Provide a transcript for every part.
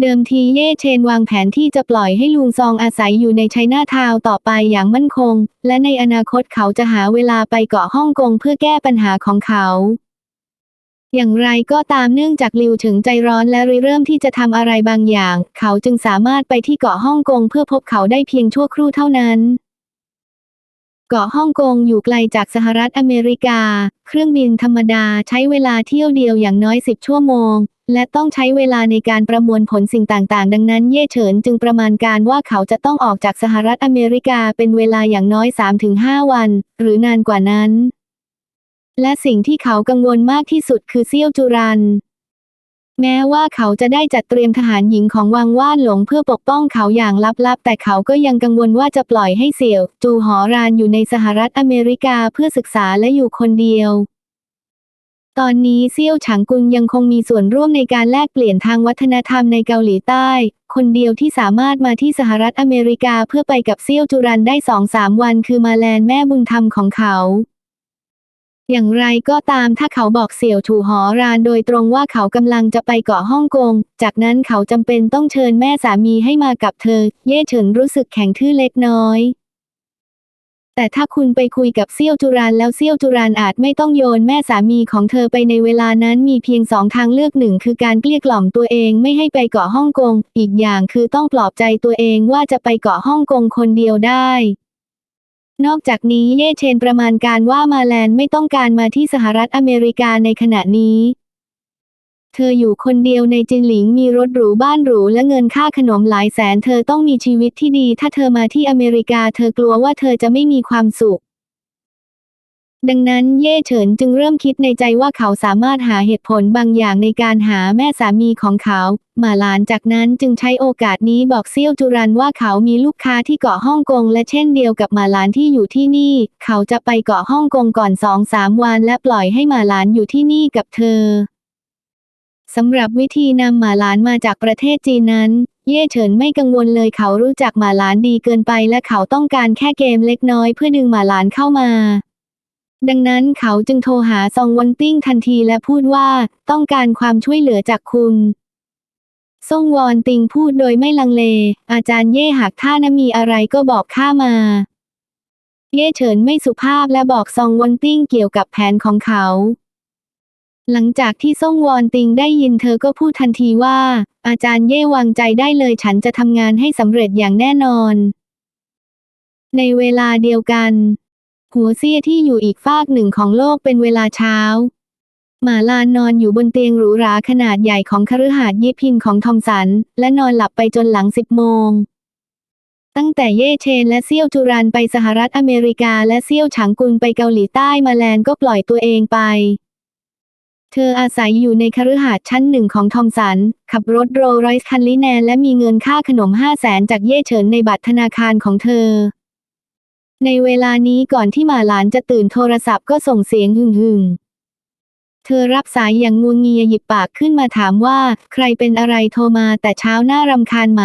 เดิมทีเย่เชนวางแผนที่จะปล่อยให้ลุงซองอาศัยอยู่ในไชน่าทาวต่อไปอย่างมั่นคง และในอนาคตเขาจะหาเวลาไปเกาะฮ่องกงเพื่อแก้ปัญหาของเขา อย่างไรก็ตามเนื่องจากลิวถึงใจร้อนและริเริ่มที่จะทำอะไรบางอย่าง เขาจึงสามารถไปที่เกาะฮ่องกงเพื่อพบเขาได้เพียงชั่วครู่เท่านั้นเกาะฮ่องกงอยู่ไกลจากสหรัฐอเมริกา เครื่องบินธรรมดาใช้เวลาเที่ยวเดียวอย่างน้อย 10 ชั่วโมง และต้องใช้เวลาในการประมวลผลสิ่งต่างๆ ดังนั้นเย่เฉินจึงประมาณการว่าเขาจะต้องออกจากสหรัฐอเมริกาเป็นเวลาอย่างน้อย 3-5 วัน หรือนานกว่านั้น และสิ่งที่เขากังวลมากที่สุดคือเซี่ยวจุรัน แม้ว่าเขาจะได้จัดเตรียมทหารหญิงของวังว่านหลงเพื่อปกป้องเขาอย่างลับๆ แต่เขาก็ยังกังวลว่าจะปล่อยให้เสี่ยว จูหอรานอยู่ในสหรัฐอเมริกาเพื่อศึกษาและอยู่คนเดียว ตอนนี้เซี่ยวฉางกุลยังคงมีส่วนร่วมในการแลกเปลี่ยนทางวัฒนธรรมในเกาหลีใต้ คนเดียวที่สามารถมาที่สหรัฐอเมริกาเพื่อไปกับเซี่ยวจุรันได้สองสามวันคือมาแลนแม่บุญธรรมของเขา อย่างไรก็ตามถ้าเขาบอกเสี่ยวถูหอรานโดยตรงว่าเขากำลังจะไปเกาะฮ่องกง จากนั้นเขาจำเป็นต้องเชิญแม่สามีให้มากับเธอ เย่เฉินรู้สึกแข็งทื่อเล็กน้อย แต่ถ้าคุณไปคุยกับเซี่ยวจุรานแล้วเซี่ยวจุรานอาจไม่ต้องโยนแม่สามีของเธอไปในเวลานั้นมีเพียงสองทางเลือกหนึ่งคือการเกลี้ยกล่อมตัวเองไม่ให้ไปเกาะฮ่องกง อีกอย่างคือต้องปลอบใจตัวเองว่าจะไปเกาะฮ่องกงคนเดียวได้นอกจากนี้เย่เชนประมาณการว่ามาแลนไม่ต้องการมาที่สหรัฐอเมริกาในขณะนี้ เธออยู่คนเดียวในจินหลิงมีรถหรูบ้านหรูและเงินค่าขนมหลายแสน เธอต้องมีชีวิตที่ดี ถ้าเธอมาที่อเมริกา เธอกลัวว่าเธอจะไม่มีความสุข ดังนั้นเย่เฉินจึงเริ่มคิดในใจว่าเขาสามารถหาเหตุผลบางอย่างในการหาแม่สามีของเขาหมาหลานจากนั้นจึงใช้โอกาสนี้บอกเซี่ยวจุรันว่าเขามีลูกค้าที่เกาะฮ่องกง และเช่นเดียวกับหมาหลานที่อยู่ที่นี่ เขาจะไปเกาะฮ่องกงก่อนสองสามวัน และปล่อยให้หมาหลานอยู่ที่นี่กับเธอ สำหรับวิธีนำหมาหลานมาจากประเทศจีนนั้น เย่เฉินไม่กังวลเลยเขารู้จักหมาหลานดีเกินไปและเขาต้องการแค่เกมเล็กน้อยเพื่อดึงหมาหลานเข้ามา ดังนั้นเขาจึงโทรหาซองวันติ้งทันทีและพูดว่าต้องการความช่วยเหลือจากคุณซ่งวอนติงพูดโดยไม่ลังเล อาจารย์เย่หากท่านมีอะไรก็บอกข้ามา เย่เฉินไม่สุภาพและบอกซองวันติ้งเกี่ยวกับแผนของเขา หลังจากที่ซ่งวอนติงได้ยินเธอก็พูดทันทีว่า อาจารย์เย่วางใจได้เลยฉันจะทำงานให้สำเร็จอย่างแน่นอน ในเวลาเดียวกัน หัวเซี่ยที่อยู่อีกฟากหนึ่งของโลกเป็นเวลาเช้า หมาลานนอนอยู่บนเตียงหรูหราขนาดใหญ่ของคฤหาสน์ยิพินของทอมสัน และนอนหลับไปจนหลังสิบโมงตั้งแต่เย่เชนและเซี่ยวจุรันไปสหรัฐอเมริกาและเซี่ยวฉางกุลไปเกาหลีใต้มาแลนก็ปล่อยตัวเองไป เธออาศัยอยู่ในคฤหาสน์ชั้นหนึ่งของทอมสัน ขับรถโรลส์รอยซ์คันลิแนนและมีเงินค่าขนมห้าแสนจากเย่เฉินในบัตรธนาคารของเธอ ในเวลานี้ก่อนที่หมาหลานจะตื่นโทรศัพท์ก็ส่งเสียงหึ่งหึ่งเธอรับสายอย่างงวงเงียหยิบปากขึ้นมาถามว่า ใครเป็นอะไรโทรมาแต่เช้าหน้ารำคาญไหม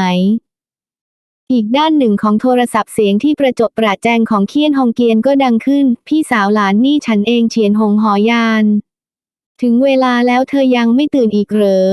อีกด้านหนึ่งของโทรศัพท์เสียงที่ประจบประแจงของเคียนฮองเกียนก็ดังขึ้น พี่สาวหลานนี่ฉันเองเฉียนหงหอยาน ถึงเวลาแล้วเธอยังไม่ตื่นอีกเหรอ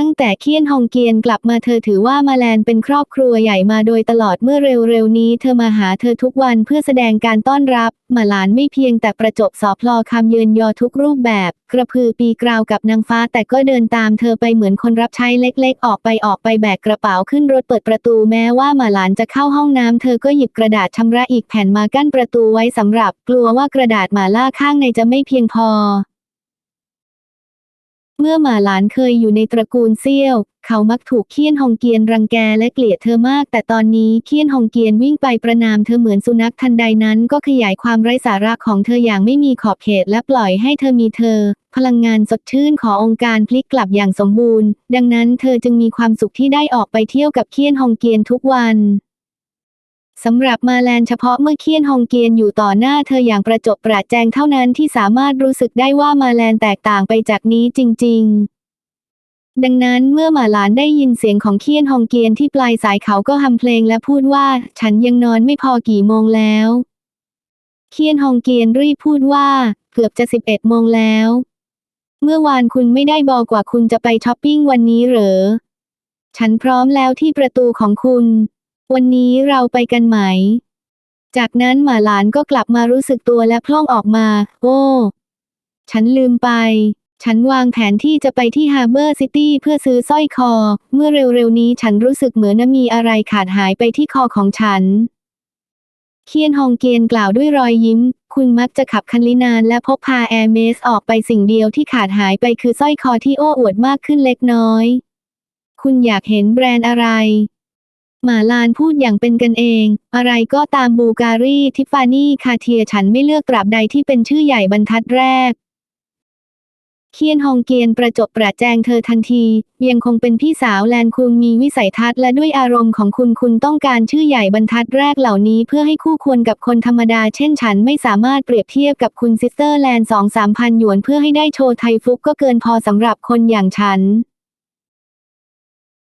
ตั้งแต่เคียนฮองเกียนกลับมาเธอถือว่ามาแลนเป็นครอบครัวใหญ่มาโดยตลอดเมื่อเร็วๆนี้ เธอมาหาเธอทุกวันเพื่อแสดงการต้อนรับ มาหลานไม่เพียงแต่ประจบสอพลอคำเยืนยอทุกรูปแบบ กระพือปีกราวกับนางฟ้าแต่ก็เดินตามเธอไปเหมือนคนรับใช้เล็กๆ ออกไปออกไปแบกกระเป๋าขึ้นรถเปิดประตูแม้ว่ามาหลานจะเข้าห้องน้ำเธอก็หยิบกระดาษชำระอีกแผ่นมากั้นประตูไว้สำหรับ กลัวว่ากระดาษมาล่าข้างในจะไม่เพียงพอ เมื่อหมาหลานเคยอยู่ในตระกูลเซี่ยว เขามักถูกเคียนฮองเกียนรังแกและเกลียดเธอมาก แต่ตอนนี้เคียนฮองเกียนวิ่งไปประนามเธอเหมือนสุนัขทันใดนั้นก็ขยายความไร้สาระของเธออย่างไม่มีขอบเขตและปล่อยให้เธอมีเธอ พลังงานสดชื่นขององค์การพลิกกลับอย่างสมบูรณ์ ดังนั้นเธอจึงมีความสุขที่ได้ออกไปเที่ยวกับเคียนฮองเกียนทุกวัน สำหรับมาแลนเฉพาะเมื่อเคียนฮองเกียนอยู่ต่อหน้าเธออย่างประจบประแจงเท่านั้นที่สามารถรู้สึกได้ว่ามาแลนแตกต่างไปจากนี้จริง ๆ ดังนั้นเมื่อหมาหลานได้ยินเสียงของเคียนฮองเกียนที่ปลายสายเขาก็ฮัมเพลงและพูดว่าฉันยังนอนไม่พอกี่โมงแล้ว เคียนฮองเกียนรีบพูดว่า เกือบจะสิบเอ็ดโมงแล้ว เมื่อวานคุณไม่ได้บอกว่าคุณจะไปช้อปปิ้งวันนี้เหรอ ฉันพร้อมแล้วที่ประตูของคุณ วันนี้เราไปกันไหม จากนั้นหมาหลานก็กลับมารู้สึกตัวและพล่องออกมา โอ้ ฉันลืมไป ฉันวางแผนที่จะไปที่ฮาร์เบอร์ซิตี้เพื่อซื้อสร้อยคอ เมื่อเร็วๆนี้ฉันรู้สึกเหมือนมีอะไรขาดหายไปที่คอของฉัน เคียนฮองเกียนกล่าวด้วยรอยยิ้ม คุณมักจะขับคันลินานและพกพาแอร์เมสออกไปสิ่งเดียวที่ขาดหายไปคือสร้อยคอที่โอ้อวดมากขึ้นเล็กน้อย คุณอยากเห็นแบรนด์อะไร หมาลานพูดอย่างเป็นกันเอง อะไรก็ตามบูการีทิฟฟานี่คาเทียฉันไม่เลือกตราบใดที่เป็นชื่อใหญ่บรรทัดแรก เคียนฮองเกียนประจบประแจงเธอทันที ยังคงเป็นพี่สาวแลนคุณมีวิสัยทัศน์และด้วยอารมณ์ของคุณคุณต้องการชื่อใหญ่บรรทัดแรกเหล่านี้เพื่อให้คู่ควรกับคนธรรมดาเช่นฉันไม่สามารถเปรียบเทียบกับคุณซิสเตอร์แลนสองสามพันหยวนเพื่อให้ได้โชว์ไทฟุกก็เกินพอสำหรับคนอย่างฉัน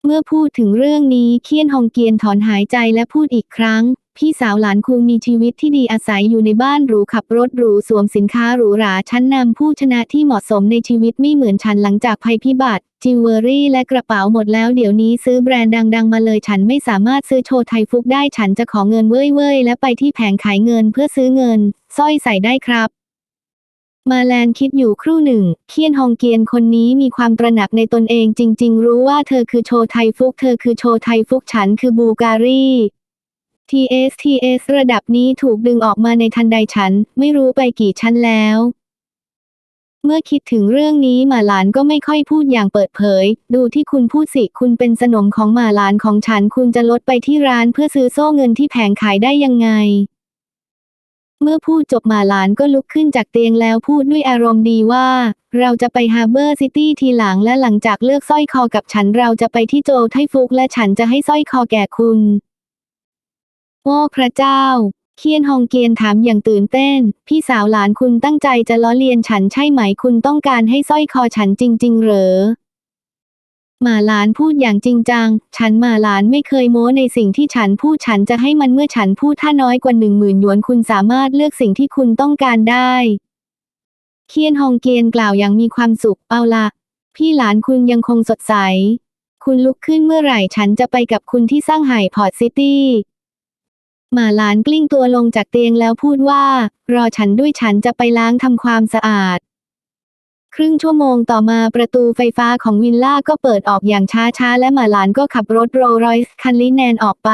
เมื่อพูดถึงเรื่องนี้เคียนฮองเกียนถอนหายใจและพูดอีกครั้ง พี่สาวหลานคูมีชีวิตที่ดีอาศัยอยู่ในบ้านหรูขับรถหรูสวมสินค้าหรูหราชั้นนำผู้ชนะที่เหมาะสมในชีวิตไม่เหมือนฉันหลังจากภัยพิบัติจิวเวลรี่และกระเป๋าหมดแล้วเดี๋ยวนี้ซื้อแบรนด์ดังๆ มาเลยฉันไม่สามารถซื้อโชว์ไทยฟุกได้ฉันจะขอเงินเว่ยๆและไปที่แผงขายเงินเพื่อซื้อเงินสร้อยใส่ได้ครับ มาแลนคิดอยู่ครู่หนึ่ง เคียนฮองเกียนคนนี้มีความตระหนักในตนเองจริง ๆ รู้ว่าเธอคือโชไทยฟุก เธอคือโชไทยฟุกฉันคือบูการี TSTS ระดับนี้ถูกดึงออกมาในทันใดฉัน ไม่รู้ไปกี่ชั้นแล้ว เมื่อคิดถึงเรื่องนี้หมาหลานก็ไม่ค่อยพูดอย่างเปิดเผย ดูที่คุณพูดสิ คุณเป็นสนมของหมาหลานของฉัน คุณจะลดไปที่ร้านเพื่อซื้อโซ่เงินที่แผงขายได้ยังไง เมื่อพูดจบมาหลานก็ลุกขึ้นจากเตียงแล้วพูดด้วยอารมณ์ดีว่า เราจะไปฮาร์เบอร์ซิตี้ทีหลังและหลังจากเลือกสร้อยคอกับฉันเราจะไปที่โจไทฟุกและฉันจะให้สร้อยคอแก่คุณ โอ้พระเจ้า เคียนฮองเกียนถามอย่างตื่นเต้น พี่สาวหลานคุณตั้งใจจะล้อเลียนฉันใช่ไหมคุณต้องการให้สร้อยคอฉันจริง ๆ เหรอ มาหลานพูดอย่างจริงจัง ฉันหมาหลานไม่เคยโม้ในสิ่งที่ฉันพูดฉันจะให้มันเมื่อฉันพูดถ้าน้อยกว่าหนึ่งหมื่นหยวนคุณสามารถเลือกสิ่งที่คุณต้องการได้ เคียนฮองเกียนกล่าวอย่างมีความสุขเอาละพี่หลานคุณยังคงสดใส คุณลุกขึ้นเมื่อไหร่ฉันจะไปกับคุณที่สร้างไห่พอร์ตซิตี้หมาหลานกลิ้งตัวลงจากเตียงแล้วพูดว่า รอฉันด้วยฉันจะไปล้างทำความสะอาด ครึ่งชั่วโมงต่อมาประตูไฟฟ้าของวิลล่าก็เปิดออกอย่างช้าๆ และหมาหลานก็ขับรถโรลส์รอยซ์คันลิแนนออกไป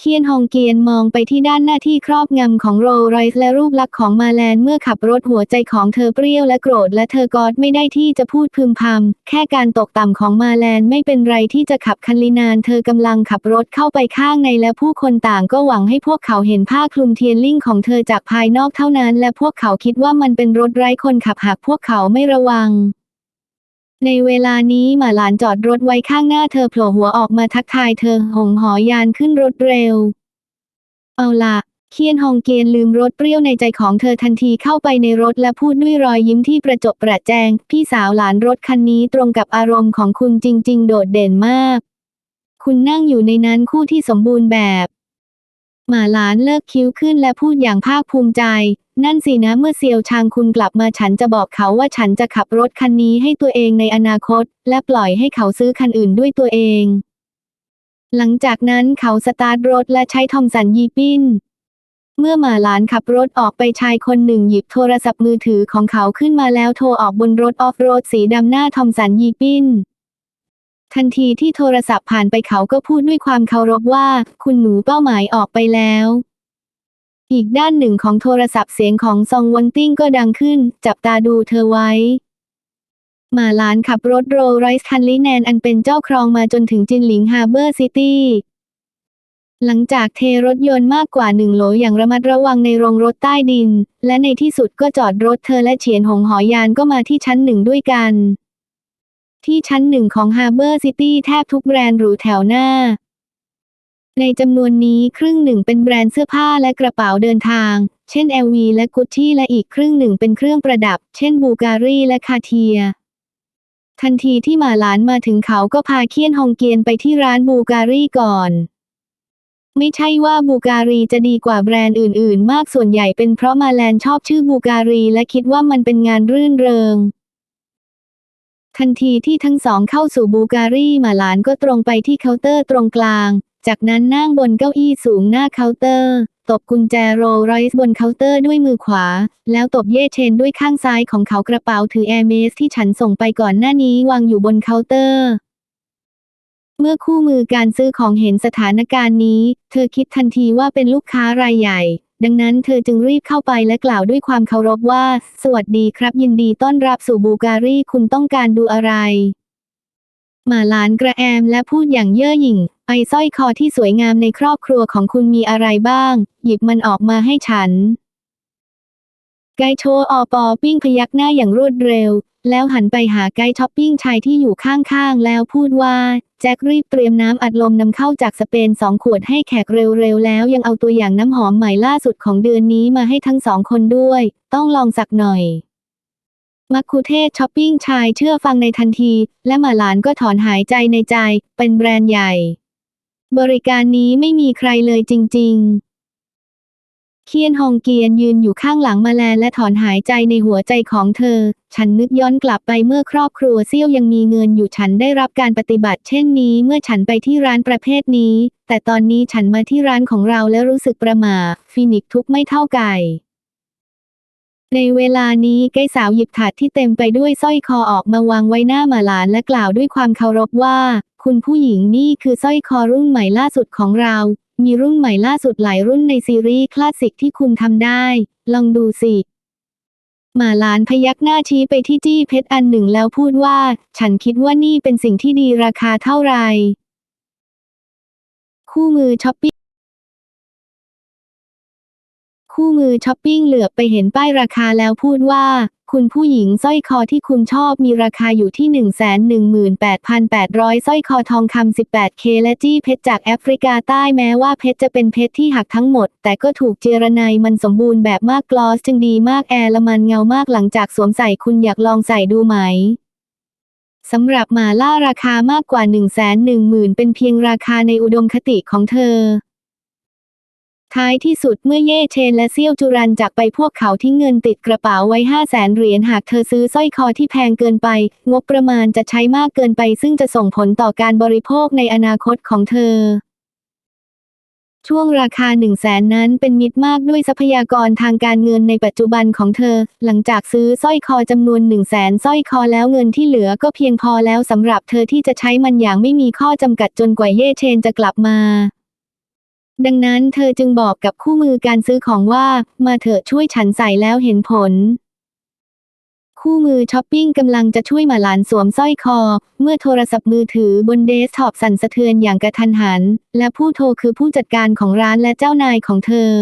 เคียนฮองเกียนมองไปที่ด้านหน้าที่ครอบงำของโรลส์รอยซ์และรูปลักษณ์ของมาแลนเมื่อขับรถหัวใจของเธอเปรี้ยวและโกรธและเธอกอดไม่ได้ที่จะพูดพึมพำแค่การตกต่ำของมาแลนไม่เป็นไรที่จะขับคันลินานเธอกำลังขับรถเข้าไปข้างในและผู้คนต่างก็หวังให้พวกเขาเห็นผ้าคลุมเทียนลิ่งของเธอจากภายนอกเท่านั้น และพวกเขาคิดว่ามันเป็นรถไร้คนขับหากพวกเขาไม่ระวัง ในเวลานี้หมาหลานจอดรถไว้ข้างหน้าเธอโผล่หัวออกมาทักทายเธอหงหอยานขึ้นรถเร็ว เอาละเคียนฮองเกียนลืมรถเปรี้ยวในใจของเธอทันทีเข้าไปในรถและพูดด้วยรอยยิ้มที่ประจบประแจง พี่สาวหลานรถคันนี้ตรงกับอารมณ์ของคุณจริง ๆ โดดเด่นมาก คุณนั่งอยู่ในนั้นคู่ที่สมบูรณ์แบบ หมาหลานเลิกคิ้วขึ้นและพูดอย่างภาคภูมิใจ นั่นสินะเมื่อเซียวชางคุณกลับมาฉันจะบอกเขาว่าฉันจะขับรถคันนี้ให้ตัวเองในอนาคต และปล่อยให้เขาซื้อคันอื่นด้วยตัวเอง หลังจากนั้นเขาสตาร์ทรถและใช้ทอมสันยีปิ้น เมื่อหมาหลานขับรถออกไปชายคนหนึ่งหยิบโทรศัพท์มือถือของเขาขึ้นมาแล้วโทรออกบนรถออฟโรดสีดำหน้าทอมสันยีปิ้น ทันทีที่โทรศัพท์ผ่านไปเขาก็พูดด้วยความเคารพว่า คุณหนูเป้าหมายออกไปแล้ว อีกด้านหนึ่งของโทรศัพท์เสียงของซองวันติ้งก็ดังขึ้น จับตาดูเธอไว้หมาลานขับรถโรลส์รอยซ์คันลิแนนอันเป็นเจ้าครองมาจนถึงจินหลิงฮาร์เบอร์ซิตี้หลังจากเทรถยนต์มากกว่าหนึ่งโหลอย่างระมัดระวังในโรงรถใต้ดิน และในที่สุดก็จอดรถเธอและเฉียนหงหอยานก็มาที่ชั้นหนึ่งด้วยกัน ที่ชั้นหนึ่งของฮาร์เบอร์ซิตี้แทบทุกแบรนด์หรูแถวหน้า ในจำนวนนี้ครึ่งหนึ่งเป็นแบรนด์เสื้อผ้าและกระเป๋าเดินทาง เช่น LV และกุชชี่และอีกครึ่งหนึ่งเป็นเครื่องประดับ เช่นบูการีและคาเทีย ทันทีที่หมาหลานมาถึงเขาก็พาเคียนฮองเกียนไปที่ร้านบูการีก่อนไม่ใช่ว่าบูการีจะดีกว่าแบรนด์อื่น ๆ มากส่วนใหญ่เป็นเพราะมาแลนชอบชื่อบูการีและคิดว่ามันเป็นงานรื่นเริง ทันทีที่ทั้งสองเข้าสู่บูการีมาหลานก็ตรงไปที่เคาน์เตอร์ตรงกลาง จากนั้นนั่งบนเก้าอี้สูงหน้าเคาน์เตอร์ ตบกุญแจโรลไรส์บนเคาน์เตอร์ด้วยมือขวา แล้วตบเย่เชนด้วยข้างซ้ายของเขากระเป๋าถือแอร์เมสที่ฉันส่งไปก่อนหน้านี้วางอยู่บนเคาน์เตอร์ เมื่อคู่มือการซื้อของเห็นสถานการณ์นี้ เธอคิดทันทีว่าเป็นลูกค้ารายใหญ่ ดังนั้นเธอจึงรีบเข้าไปและกล่าวด้วยความเคารพว่า สวัสดีครับยินดีต้อนรับสู่บูการีคุณต้องการดูอะไร หมาหลานกระแอมและพูดอย่างเย่อหยิ่ง ไอสร้อยคอที่สวยงามในครอบครัวของคุณมีอะไรบ้าง หยิบมันออกมาให้ฉัน ไกโชอปอปิ้งพยักหน้าอย่างรวดเร็ว แล้วหันไปหาไกด์ช้อปปิ้งชายที่อยู่ข้างๆ แล้วพูดว่า แจ็ครีบเตรียมน้ำอัดลมนำเข้าจากสเปนสองขวดให้แขกเร็วๆ แล้วยังเอาตัวอย่างน้ำหอมใหม่ล่าสุดของเดือนนี้มาให้ทั้งสองคนด้วย ต้องลองสักหน่อยมักคุเทศช้อปปิ้งชายเชื่อฟังในทันที และหมาหลานก็ถอนหายใจในใจ เป็นแบรนด์ใหญ่ บริการนี้ไม่มีใครเลยจริง ๆ เคียนฮองเกียนยืนอยู่ข้างหลังมาแลและถอนหายใจในหัวใจของเธอ ฉันนึกย้อนกลับไปเมื่อครอบครัวเซี่ยวยังมีเงินอยู่ฉันได้รับการปฏิบัติเช่นนี้เมื่อฉันไปที่ร้านประเภทนี้ แต่ตอนนี้ฉันมาที่ร้านของเราและรู้สึกประหม่าฟินิกทุกไม่เท่าไก่ในเวลานี้ไก้สาวหยิบถาดที่เต็มไปด้วยสร้อยคอออกมาวางไว้หน้ามาหลานและกล่าวด้วยความเคารพว่า คุณผู้หญิงนี่คือสร้อยคอรุ่นใหม่ล่าสุดของเรา มีรุ่นใหม่ล่าสุดหลายรุ่นในซีรีส์คลาสสิกที่คุณทำได้ ลองดูสิ หมาลานพยักหน้าชี้ไปที่จี้เพชรอันหนึ่งแล้วพูดว่า ฉันคิดว่านี่เป็นสิ่งที่ดีราคาเท่าไหร่ คู่มือช้อปปิ้ง คู่มือช้อปปิ้งเหลือบไปเห็นป้ายราคาแล้วพูดว่า คุณผู้หญิงสร้อยคอที่คุณชอบมีราคาอยู่ที่ 118,800สร้อยคอทองคำ 18K และจี้เพชรจากแอฟริกาใต้แม้ว่าเพชรจะเป็นเพชรที่หักทั้งหมด แต่ก็ถูกเจรไนมันสมบูรณ์แบบมากกลอสจึงดีมากแอร์ละมันเงามากหลังจากสวมใส่คุณอยากลองใส่ดูไหมสำหรับหมาล่าราคามากกว่า 1 1 0 0 0 0 เป็นเพียงราคาในอุดมคติของเธอ ท้ายที่สุดเมื่อเย่เชนและเซี่ยวจุรันจากไปพวกเขาทิ้งเงินติดกระเป๋าไว้ห้าแสนเหรียญหากเธอซื้อสร้อยคอที่แพงเกินไป งบประมาณจะใช้มากเกินไปซึ่งจะส่งผลต่อการบริโภคในอนาคตของเธอ ช่วงราคา1 0 0 0 0แสนนั้นเป็นมิตรมากด้วยทรัพยากรทางการเงินในปัจจุบันของเธอ หลังจากซื้อสร้อยคอจำนวน1 0 0 0 0แสนสร้อยคอแล้วเงินที่เหลือก็เพียงพอแล้วสำหรับเธอที่จะใช้มันอย่างไม่มีข้อจำกัดจนกว่าเย่เชนจะกลับมา ดังนั้นเธอจึงบอกกับคู่มือการซื้อของว่า มาเถอะช่วยฉันใส่แล้วเห็นผล คู่มือช้อปปิ้งกำลังจะช่วยมาหลานสวมสร้อยคอ เมื่อโทรศัพท์มือถือบนเดสก์ท็อปสั่นสะเทือนอย่างกระทันหัน และผู้โทรคือผู้จัดการของร้านและเจ้านายของเธอ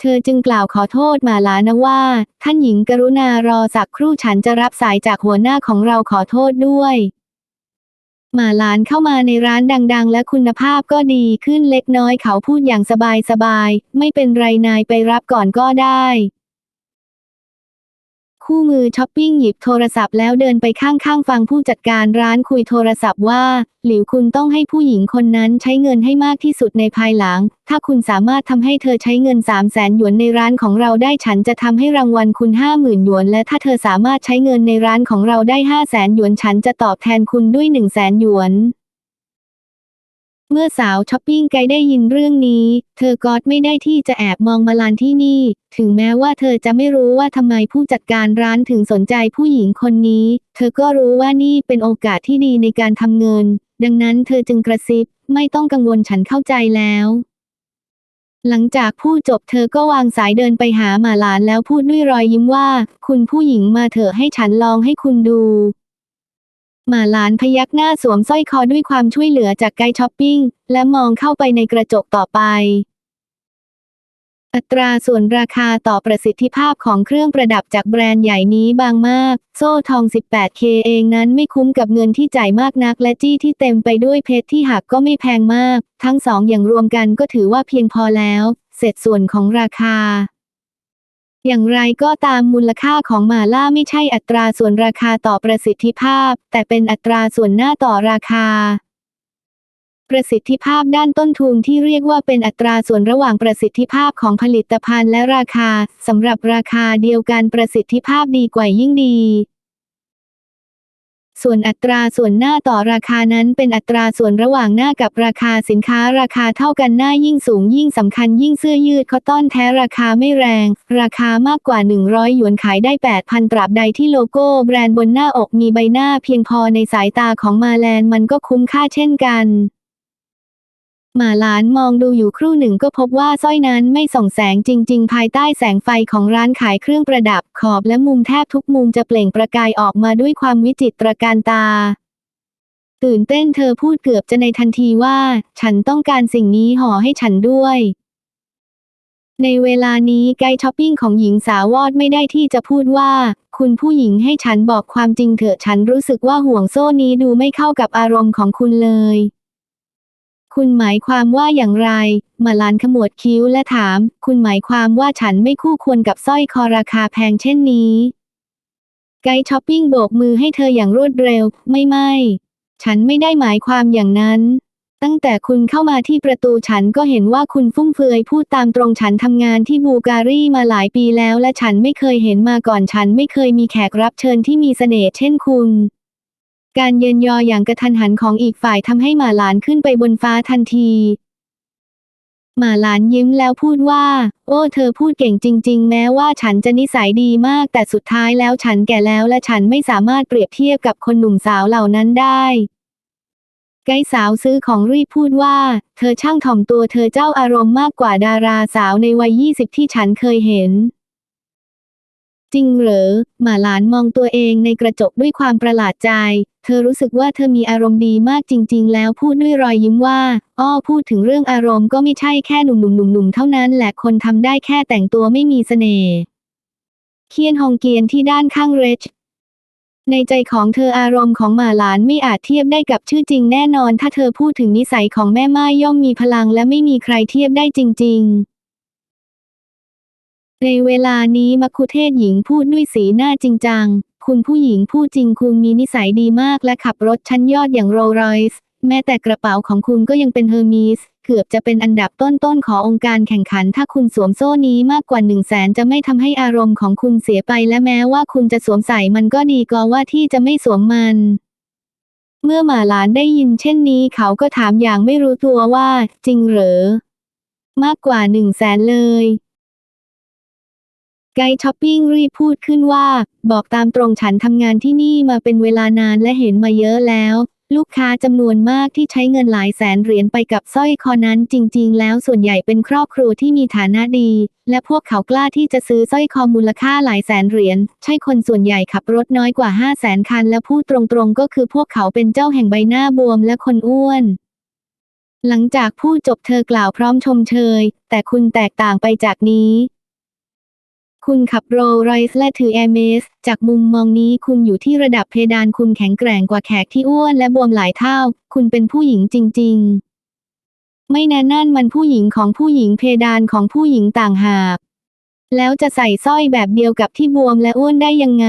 เธอจึงกล่าวขอโทษมาหลานะว่า ท่านหญิงกรุณารอสักครู่ฉันจะรับสายจากหัวหน้าของเราขอโทษด้วย มาหลานเข้ามาในร้านดัง ๆ และคุณภาพก็ดีขึ้นเล็กน้อยเขาพูดอย่างสบายๆ ไม่เป็นไรนายไปรับก่อนก็ได้ คู่มือช้อปปิ้งหยิบโทรศัพท์แล้วเดินไปข้างๆ ฟังผู้จัดการร้านคุยโทรศัพท์ว่า หลิวคุณต้องให้ผู้หญิงคนนั้นใช้เงินให้มากที่สุดในภายหลัง ถ้าคุณสามารถทำให้เธอใช้เงิน 3 0 0แสนหยวนในร้านของเราได้ฉันจะทำให้รางวัลคุณ 5 0,000หยวน และถ้าเธอสามารถใช้เงินในร้านของเราได้ 5 0 0แสนหยวนฉันจะตอบแทนคุณด้วย 1 0 0 0 0แสนหยวน เมื่อสาวช้อปปิ้งไกด์ได้ยินเรื่องนี้ เธอก็ไม่ได้ที่จะแอบมองมาลานที่นี่ ถึงแม้ว่าเธอจะไม่รู้ว่าทำไมผู้จัดการร้านถึงสนใจผู้หญิงคนนี้ เธอก็รู้ว่านี่เป็นโอกาสที่ดีในการทำเงิน ดังนั้นเธอจึงกระซิบ ไม่ต้องกังวลฉันเข้าใจแล้ว หลังจากพูดจบเธอก็วางสายเดินไปหามาลานแล้วพูดด้วยรอยยิ้มว่า คุณผู้หญิงมาเถอะให้ฉันลองให้คุณดู หมาหลานพยักหน้าสวมสร้อยคอด้วยความช่วยเหลือจากไกด์ช้อปปิ้ง และมองเข้าไปในกระจกต่อไป อัตราส่วนราคาต่อประสิทธิภาพของเครื่องประดับจากแบรนด์ใหญ่นี้บางมาก โซ่ทอง 18K เองนั้นไม่คุ้มกับเงินที่จ่ายมากนัก และจี้ที่เต็มไปด้วยเพชรที่หักก็ไม่แพงมาก ทั้งสองอย่างรวมกันก็ถือว่าเพียงพอแล้ว เสร็จส่วนของราคา อย่างไรก็ตามมูลค่าของหมาล่าไม่ใช่อัตราส่วนราคาต่อประสิทธิภาพ แต่เป็นอัตราส่วนหน้าต่อราคา ประสิทธิภาพด้านต้นทุนที่เรียกว่าเป็นอัตราส่วนระหว่างประสิทธิภาพของผลิตภัณฑ์และราคาสำหรับราคาเดียวกันประสิทธิภาพดีกว่ายิ่งดี ส่วนอัตราส่วนหน้าต่อราคานั้นเป็นอัตราส่วนระหว่างหน้ากับราคาสินค้าราคาเท่ากันหน้ายิ่งสูงยิ่งสำคัญยิ่งเสื้อยืดคอตตอนแท้ราคาไม่แรง ราคามากกว่า 100 หยวนขายได้ 8,000 ตราบใดที่โลโก้แบรนด์บนหน้าอกมีใบหน้าเพียงพอในสายตาของมาแลนมันก็คุ้มค่าเช่นกัน หมาหลานมองดูอยู่ครู่หนึ่งก็พบว่าสร้อยนั้นไม่ส่องแสงจริง ๆ ภายใต้แสงไฟของร้านขายเครื่องประดับขอบและมุมแทบทุกมุมจะเปล่งประกายออกมาด้วยความวิจิตรการตา ตื่นเต้นเธอพูดเกือบจะในทันทีว่า ฉันต้องการสิ่งนี้ห่อให้ฉันด้วย ในเวลานี้ไกด์ช้อปปิ้งของหญิงสาวอดไม่ได้ที่จะพูดว่า คุณผู้หญิงให้ฉันบอกความจริงเถอะฉันรู้สึกว่าห่วงโซ่นี้ดูไม่เข้ากับอารมณ์ของคุณเลย คุณหมายความว่าอย่างไร มาลานขมวดคิ้วและถาม คุณหมายความว่าฉันไม่คู่ควรกับสร้อยคอราคาแพงเช่นนี้ ไกด์ช้อปปิ้งโบกมือให้เธออย่างรวดเร็ว ไม่ไม่ ฉันไม่ได้หมายความอย่างนั้น ตั้งแต่คุณเข้ามาที่ประตูฉันก็เห็นว่าคุณฟุ่มเฟือยพูดตามตรงฉันทำงานที่บูการีมาหลายปีแล้วและฉันไม่เคยเห็นมาก่อนฉันไม่เคยมีแขกรับเชิญที่มีเสน่ห์เช่นคุณ การเยินยออย่างกระทันหันของอีกฝ่ายทำให้หมาหลานขึ้นไปบนฟ้าทันที หมาหลานยิ้มแล้วพูดว่า โอ้ เธอพูดเก่งจริง ๆ แม้ว่าฉันจะนิสัยดีมาก แต่สุดท้ายแล้วฉันแก่แล้วและฉันไม่สามารถเปรียบเทียบกับคนหนุ่มสาวเหล่านั้นได้ไกด์สาวซื้อของรีบพูดว่า เธอช่างถ่อมตัวเธอเจ้าอารมณ์มากกว่าดาราสาวในวัยยี่สิบที่ฉันเคยเห็น จริงเหรอ หมาหลานมองตัวเองในกระจกด้วยความประหลาดใจ เธอรู้สึกว่าเธอมีอารมณ์ดีมากจริง ๆ แล้วพูดด้วยรอยยิ้มว่า อ้อพูดถึงเรื่องอารมณ์ก็ไม่ใช่แค่หนุ่มๆๆเท่านั้นแหละคนทำได้แค่แต่งตัวไม่มีเสน่ห์ เคียนฮองเกียนที่ด้านข้างเรชในใจของเธออารมณ์ของหมาหลานไม่อาจเทียบได้กับชื่อจริงแน่นอน ถ้าเธอพูดถึงนิสัยของแม่ไม้ย่อมมีพลังและไม่มีใครเทียบได้จริง ๆ ในเวลานี้มัคคุเทศหญิงพูดด้วยสีหน้าจริงจัง คุณผู้หญิงพูดจริงคุณมีนิสัยดีมากและขับรถชั้นยอดอย่างโรลล์รอยส์แม้แต่กระเป๋าของคุณก็ยังเป็นเฮอร์มีส เกือบจะเป็นอันดับต้นๆขององค์การแข่งขัน ถ้าคุณสวมโซ่นี้มากกว่าหนึ่งแสนจะไม่ทำให้อารมณ์ของคุณเสียไปและแม้ว่าคุณจะสวมใส่มันก็ดีกว่าว่าที่จะไม่สวมมัน เมื่อหมาหลานได้ยินเช่นนี้เขาก็ถามอย่างไม่รู้ตัวว่า จริงเหรอ มากกว่าหนึ่งแสนเลย ไกด์ช้อปปิ้งรีบพูดขึ้นว่า บอกตามตรงฉันทำงานที่นี่มาเป็นเวลานานและเห็นมาเยอะแล้ว ลูกค้าจำนวนมากที่ใช้เงินหลายแสนเหรียญไปกับสร้อยคอนั้นจริง ๆ แล้วส่วนใหญ่เป็นครอบครัวที่มีฐานะดี และพวกเขากล้าที่จะซื้อสร้อยคอมูลค่าหลายแสนเหรียญใช่คนส่วนใหญ่ขับรถน้อยกว่า5 0 0แสนคันและพูดตรงๆ ก็คือพวกเขาเป็นเจ้าแห่งใบหน้าบวมและคนอ้วนหลังจากพูดจบเธอกล่าวพร้อมชมเชย แต่คุณแตกต่างไปจากนี้ คุณขับโรลไรอยส์และถือแอร์เมส จากมุมมองนี้คุณอยู่ที่ระดับเพดานคุณแข็งแกร่งกว่าแขกที่อ้วนและบวมหลายเท่า คุณเป็นผู้หญิงจริง ๆ ไม่แน่นั่นมันผู้หญิงของผู้หญิงเพดานของผู้หญิงต่างหาก แล้วจะใส่สร้อยแบบเดียวกับที่บวมและอ้วนได้ยังไง